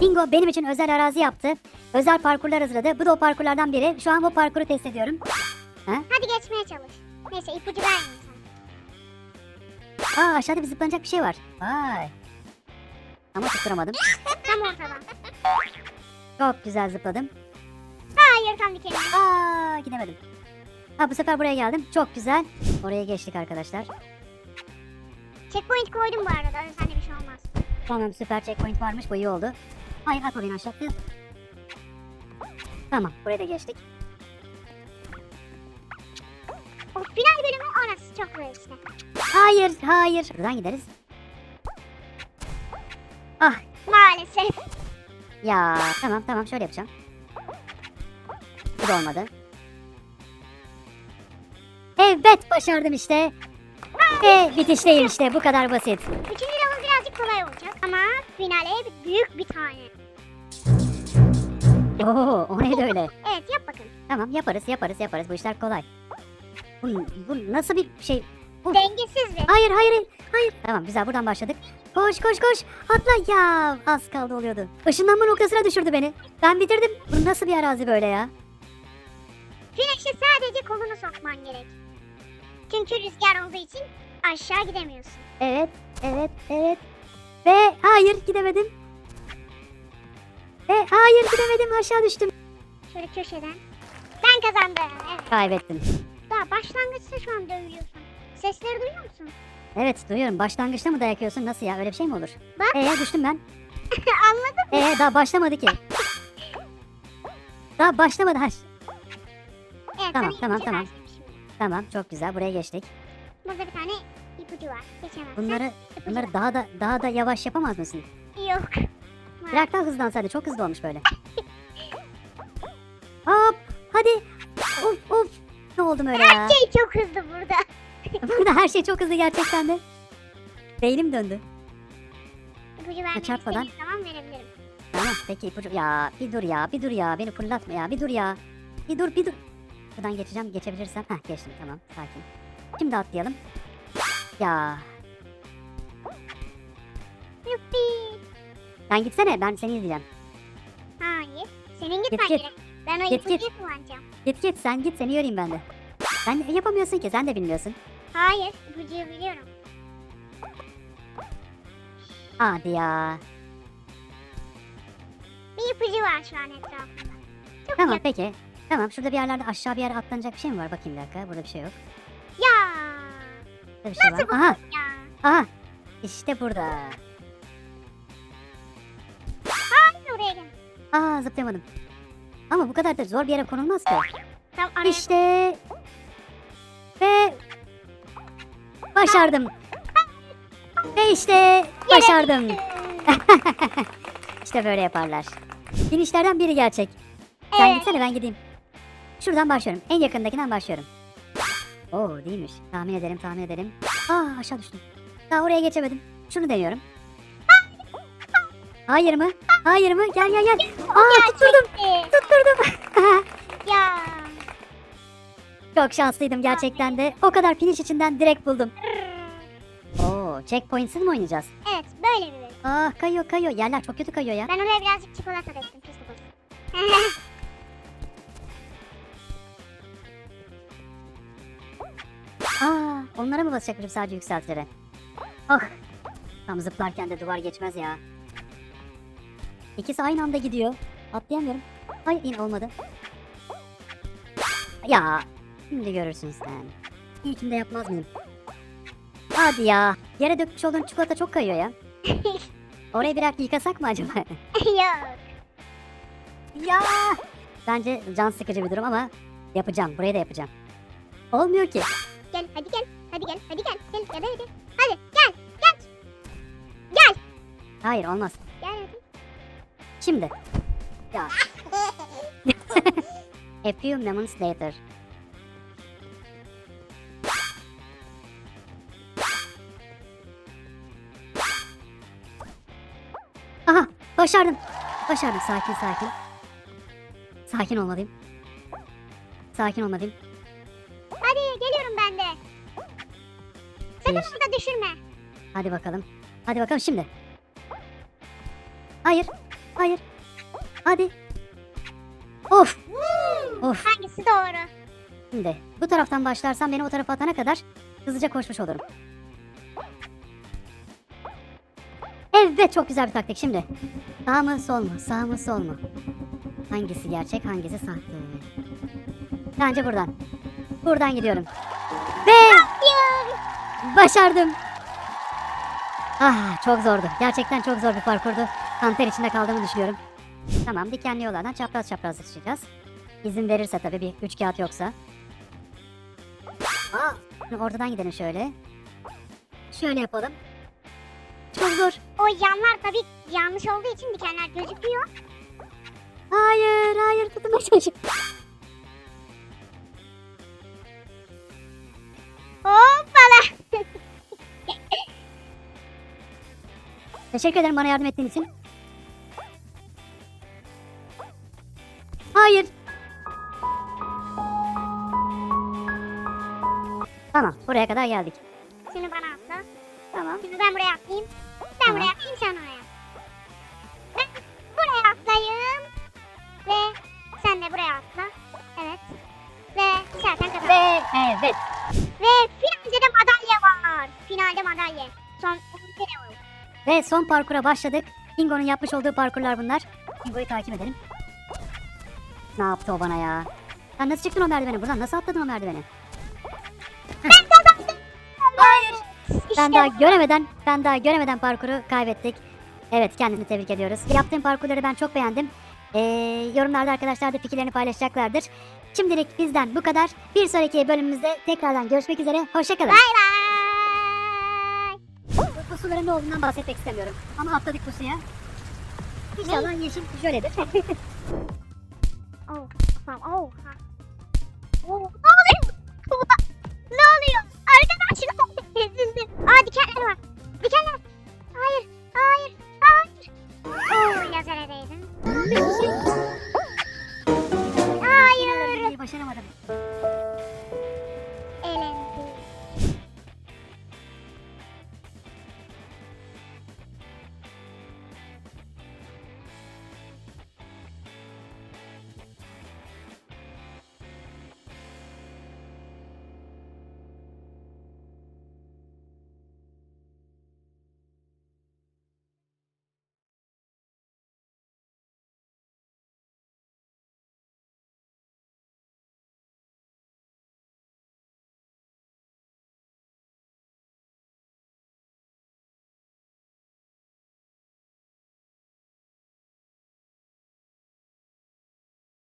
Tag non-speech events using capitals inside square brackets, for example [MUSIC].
Bingo benim için özel arazi yaptı. Özel parkurlar hazırladı. Bu da o parkurlardan biri. Şu an bu parkuru test ediyorum. Hadi geçmeye çalış. Neyse ipucu vermeyeyim sana. Aa aşağıda bir zıplanacak bir şey var. Vay. Ama tutturamadım. [LAUGHS] Tam ortadan. Çok güzel zıpladım. Hayır tam bir kelime. Aa gidemedim. Ha bu sefer buraya geldim. Çok güzel. Oraya geçtik arkadaşlar. Checkpoint koydum bu arada. Öyle sende bir şey olmaz. Tamam süper checkpoint varmış. Bu iyi oldu. Hayır atma beni aşağı. Tamam buraya da geçtik. O final bölümü orası çok işte. Hayır hayır. Buradan gideriz. Ah Maalesef. ya tamam tamam şöyle yapacağım. Bu da olmadı. Evet başardım işte. Ve bitişteyim işte bu kadar basit. Üçüncü level birazcık kolay olacak. Ama finale büyük bir tane. Oo o neydi öyle? Evet yap bakın. Tamam yaparız yaparız yaparız bu işler kolay. Bu, bu nasıl bir şey? Dengesiz bir. Hayır hayır hayır. hayır. Tamam güzel buradan başladık. Koş koş koş. Atla ya. Az kaldı oluyordu. Işınlanma noktasına düşürdü beni. Ben bitirdim. Bu nasıl bir arazi böyle ya? Güneşe sadece kolunu sokman gerek. Çünkü rüzgar olduğu için aşağı gidemiyorsun. Evet evet evet. Ve hayır gidemedim. Hayır gidemedim aşağı düştüm. Şöyle köşeden. Ben kazandım. Evet. Kaybettim. Daha başlangıçta şu an dövüyorsun. Sesleri duyuyor musun? Evet duyuyorum. Başlangıçta mı dayak yiyorsun? Nasıl ya? Öyle bir şey mi olur? Bak. Ee düştüm ben. [LAUGHS] Anladım. Ee daha başlamadı ki. Daha başlamadı. Ha, Evet, Tamam, sana tamam, ipucu tamam. şimdi. tamam çok güzel. Buraya geçtik. Burada bir tane ipucu var. Geçemezsen. Bunları ipucu bunları daha da daha da yavaş yapamaz mısın? Yok. Biraz daha hızlansaydı. Çok hızlı olmuş böyle. Hop hadi. Of of. Ne oldum öyle ya? Şey çok hızlı burada. [LAUGHS] Burada her şey çok hızlı gerçekten de. Beynim döndü. İpucu vermek çarpmadan. istediğin zaman verebilirim. Tamam peki ipucu. Ya bir dur ya bir dur ya. Beni fırlatma ya bir dur ya. Bir dur bir dur. Buradan geçeceğim geçebilirsem. Heh geçtim tamam sakin. Şimdi atlayalım. Ya sen gitsene ben seni izleyeceğim. Hayır. Senin gitmen Git, git. gerek. Ben o Git, ipucuyu git. kullanacağım. Git git sen git seni göreyim ben de. Sen yapamıyorsun ki sen de bilmiyorsun. Hayır. ipucuyu biliyorum. Hadi ya. Bir ipucu var şu an etrafında. Çok Tamam yakın. peki. Tamam şurada bir yerlerde aşağı bir yere atlanacak bir şey mi var? Bakayım bir dakika. Burada bir şey yok. Ya. Burada bir şey Nasıl var. Aha Ya. aha. İşte burada. Aa zıplayamadım. Ama bu kadar da zor bir yere konulmaz ki. İşte. Ve. Başardım. Ve işte başardım. [LAUGHS] işte böyle yaparlar. Finişlerden biri gerçek. Sen Evet. gitsene ben gideyim. Şuradan başlıyorum. En yakındakinden başlıyorum. Oo değilmiş. Tahmin edelim tahmin edelim. Aa aşağı düştüm. Daha oraya geçemedim. Şunu deniyorum. Hayır mı? Hayır mı? Gel gel gel. Aa tutturdum. Tutturdum. [LAUGHS] Ya. Çok şanslıydım gerçekten de. O kadar finish içinden direkt buldum. Oo, checkpointsiz mi oynayacağız? Evet böyle bir bölüm. Ah kayıyor kayıyor. Yerler çok kötü kayıyor ya. Ben oraya birazcık çikolata döktüm. Pis. [LAUGHS] Aa, onlara mı basacakmışım sadece yükseltilere? Ah. Tam zıplarken de duvar geçmez ya. İkisi aynı anda gidiyor. Atlayamıyorum. Ay yine olmadı. Ya. Şimdi görürsün sen. İlkinde yapmaz mıyım? Hadi ya. Yere dökmüş olduğun çikolata çok kayıyor ya. [LAUGHS] Orayı birer yıkasak mı acaba? [LAUGHS] Yok. ya. Bence can sıkıcı bir durum ama yapacağım. Burayı da yapacağım. Olmuyor ki. Gel hadi gel. Hadi gel. Hadi gel. Gel hadi hadi. Hadi gel. Gel. Gel. Hayır olmaz. Şimdi. Ya. [LAUGHS] A few moments later. Aha başardım. Başardım sakin sakin. Sakin olmalıyım. Sakin olmalıyım. Hadi geliyorum ben de. Sakın Bir. onu da düşürme. Hadi bakalım. Hadi bakalım şimdi. Hayır. Hayır. Hadi. Of. Of. Hangisi doğru? Şimdi bu taraftan başlarsam beni o tarafa atana kadar hızlıca koşmuş olurum. Evet çok güzel bir taktik şimdi. Sağ mı sol mu? Sağ mı sol mu? Hangisi gerçek hangisi sahte? Bence buradan. Buradan gidiyorum. Ve başardım. Ah çok zordu. Gerçekten çok zor bir parkurdu. Kanter içinde kaldığımı düşünüyorum. Tamam dikenli yollardan çapraz çapraz çıkacağız. İzin verirse tabii bir üç kağıt yoksa. Aa, ortadan gidelim şöyle. Şöyle yapalım. Çok zor. O yanlar tabii yanlış olduğu için dikenler gözüküyor. Hayır, hayır tutunmaya çalışıyorum. Hoppala. [LAUGHS] Teşekkür ederim bana yardım ettiğin için. Hayır. Tamam, buraya kadar geldik. Şimdi bana atla. Tamam. Şimdi ben buraya atlayayım. Sen Tamam. buraya atlayayım sen oraya. Ben buraya atlayayım. Ve sen de buraya atla. Evet. Ve zaten kazandın. Ve evet. Ve finalde de madalya var. Finalde madalya. Son 10 level. Ve son parkura başladık. Bingo'nun yapmış olduğu parkurlar bunlar. Bingo'yu takip edelim. Ne yaptı o bana ya? Sen nasıl çıktın o merdiveni? Buradan nasıl atladın o merdiveni? Hayır. İşte Ben daha göremeden, ben daha göremeden parkuru kaybettik. Evet kendini tebrik ediyoruz. Yaptığım parkurları ben çok beğendim. Ee, yorumlarda arkadaşlar da fikirlerini paylaşacaklardır. Şimdilik bizden bu kadar. Bir sonraki bölümümüzde tekrardan görüşmek üzere. Hoşçakalın. Bay bay. Bu suların ne olduğundan bahsetmek istemiyorum. Ama atladık bu suya. İnşallah yeşil jöledir. [LAUGHS] Oh, tamam. Oh. ha. Oh,